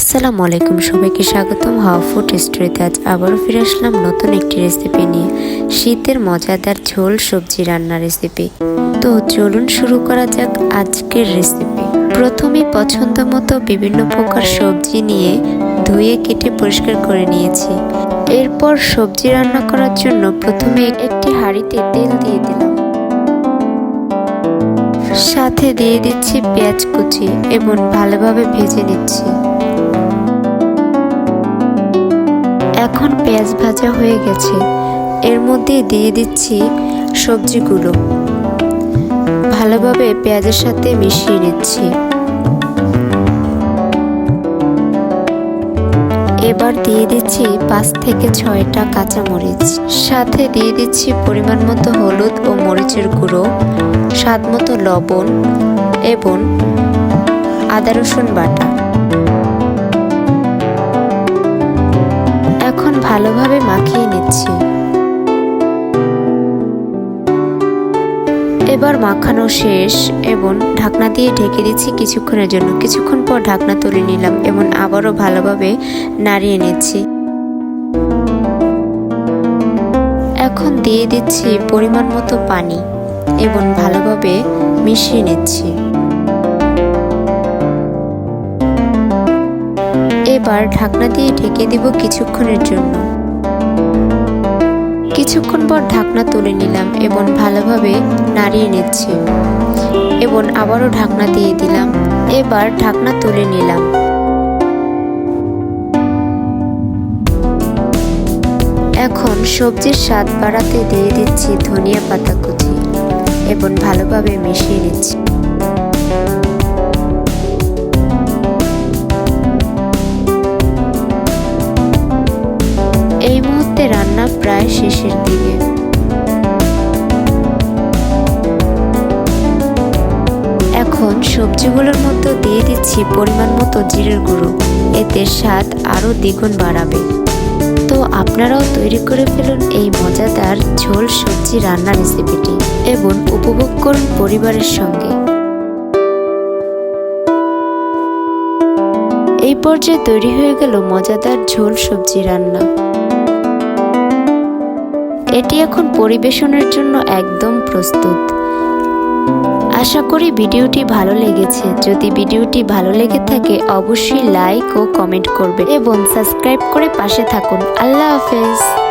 আসসালামু আলাইকুম, সবাইকে স্বাগতম। হাওয়া ফুড স্টোরিতে আজ আবারও ফিরে আসলাম নতুন একটি রেসিপি নিয়ে। শীতের মজাদার ঝোল সবজি রান্নার রেসিপি তো চলুন শুরু করা যাক আজকের রেসিপি প্রথমে পছন্দ মতো বিভিন্ন প্রকার সবজি নিয়ে ধুয়ে কেটে পরিষ্কার করে নিয়েছি। এরপর সবজি রান্না করার জন্য প্রথমে একটি হাঁড়িতে তেল দিয়ে দিলাম। সাথে দিয়ে দিচ্ছি পেঁয়াজ কুচি এবং ভালোভাবে ভেজে নিচ্ছি। পেঁয়াজ ভাজা হয়ে গেছে। এর মধ্যে দিয়ে দিচ্ছি সবজিগুলো। ভালোভাবে পেঁয়াজের সাথে মিশিয়ে নিচ্ছি। এবার দিয়ে দিচ্ছি পাঁচ থেকে ছয়টা কাঁচামরিচ। সাথে দিয়ে দিচ্ছি পরিমাণ মতো হলুদ ও মরিচের গুঁড়ো, স্বাদ মতো লবণ এবং আদা রসুন বাটা। ভালোভাবে মাখিয়ে নিচ্ছি। এবার মাখানো শেষ এবং ঢাকনা দিয়ে ঢেকে দিচ্ছি কিছুক্ষণের জন্য। কিছুক্ষণ পর ঢাকনা তুলে নিলাম এবং আবারও ভালোভাবে নাড়িয়ে নিচ্ছি। এখন দিয়ে দিচ্ছি পরিমাণ মতো পানি এবং ভালোভাবে মিশিয়ে নিচ্ছি। এবার ঢাকনা দিয়ে ঢেকে দিব কিছুক্ষণের জন্য। কিছুক্ষণ পর ঢাকনা তুলে নিলাম এবং ভালোভাবে নাড়িয়ে নিচ্ছি। এবং আবারও ঢাকনা দিয়ে দিলাম। এবার ঢাকনা তুলে নিলাম। এখন সবজির স্বাদ বাড়াতে দিয়ে দিচ্ছি ধনিয়া পাতা কুচি এবং ভালোভাবে মিশিয়ে নিচ্ছি। রান্না প্রায় শেষের দিকে। এখন সবজিগুলোর মধ্যে দিয়ে দিচ্ছি পরিমাণ মতো জিরের গুঁড়ো। এতে স্বাদ আরও দ্বিগুণ বাড়াবে। তো আপনারাও তৈরি করে ফেলুন এই মজাদার ঝোল সবজি রান্না রেসিপিটি এবং উপভোগ করুন পরিবারের সঙ্গে। এই পর্যায়ে তৈরি হয়ে গেল মজাদার ঝোল সবজি রান্না। এটি এখন পরিবেশনের জন্য একদম প্রস্তুত। আশা করি ভিডিওটি ভালো লেগেছে। যদি ভিডিওটি ভালো লেগে থাকে, অবশ্যই লাইক ও কমেন্ট করবে এবং সাবস্ক্রাইব করে পাশে থাকুন। আল্লাহ হাফেজ।